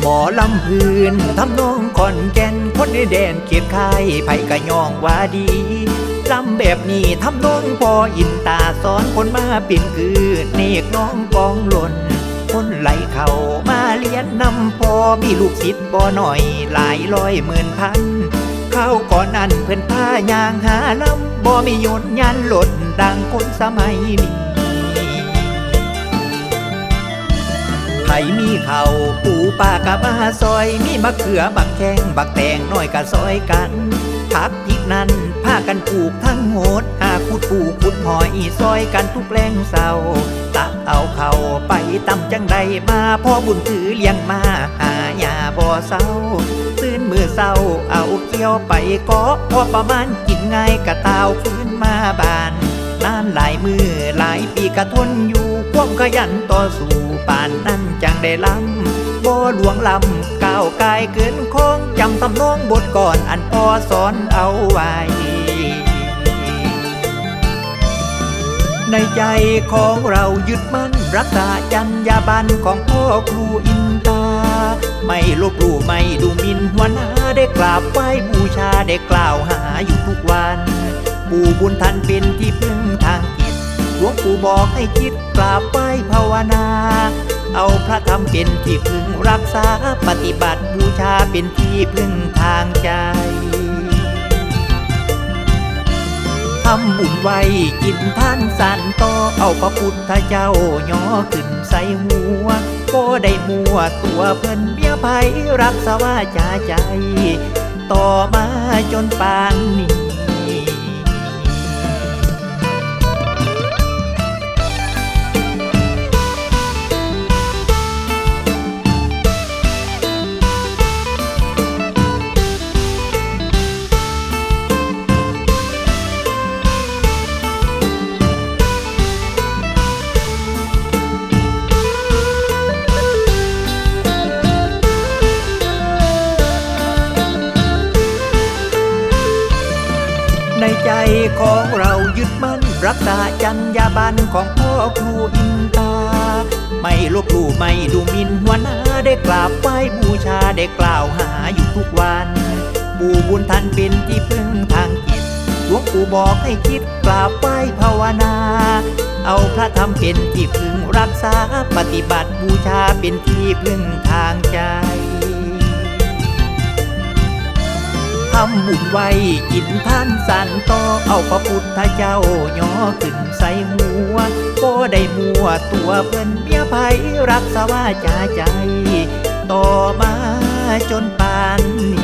หมอลำพื้นทำนองก่อนแก่นคนในแดนเกียรติคายไผกะยองว่าดีลำแบบนี้ทำนองพออินตาสอนคนมาเป็นคือเนกน้องกองหล่นคนไหลเข้ามาเรียนนำพอมีลูกศิษย์บ่หน่อยหลายร้อยหมื่นพันเข้าก่อนนั้นเพิ่อนพายางหาลำบ่มีโยนยันหลดดังคนสมัยนี้ ไผมีเขาปูปลากะมาซอย มีมะเขือบักแข้งบักแตงน้อยกะซอยกันผักพริกนั้นพากันปลูกทั้งโหดหาขุดปูขุดหอยซอยกันทุกแรงเศร้าตักเอาเขาไปตำจังใดมาพ่อบุญถือเลี้ยงมาหายาบ่อเศร้าตื่นมือเศร้าเอาเกี่ยวไปกาะพอประมาณกินง่ายกะตาวฟื้นมาบานนานหลายมือหลายปีกะทนอยู่ ความขยันต่อสู้ป่านนั้นจังได้ล้ำบ่หลวงลำก้าวกายเกินคงจำตำนองบทก่อนอันพ่อสอนเอาไว้ ในใจของเรายึดมั่นรักษาจรรยาบรรณของพ่อครูอินตา ไม่ลบหลู่ไม่ดูมินหัวหน้าได้กราบไหว้บูชาได้กล่าวหาอยู่ทุกวันปู่บุญทันเป็นที่พึ่ง หลวงปู่บอกให้คิดกราบไหว้ภาวนา เอาพระธรรมเป็นที่พึ่งรักษาปฏิบัติบูชาเป็นที่พึ่งทางใจทำบุญไว้กินท่านสันต่อเอาพระพุทธเจ้าย่อขึ้นใส่หัวก็ได้มัวตัวเพิ่นเบี้ยภัยรักษาวาจาใจ ต่อมาจนปานนี้ ของเรายึดมั่น รักษาจรรยาบรรณของพ่อครูอินตา ไม่ลบหลู่ไม่ดูหมิ่นหัวหน้าได้กราบไหว้บูชาได้กล่าวหาอยู่ทุกวันปู่บุญทันเป็นที่พึ่งทางจิตหลวงปู่บอกให้คิดกราบไหว้ภาวนา เอาพระธรรมเป็นที่พึ่งรักษาปฏิบัติบูชาเป็นที่พึ่งทางใจำบุญไว้กินท่านสันต่อเอาพระพุทธเจ้าย่อขึ้นใส่หัวก็ได้มัวตัวเพิ่นเมียไผรักษาวาจาใจ ต่อมาจนปานนี้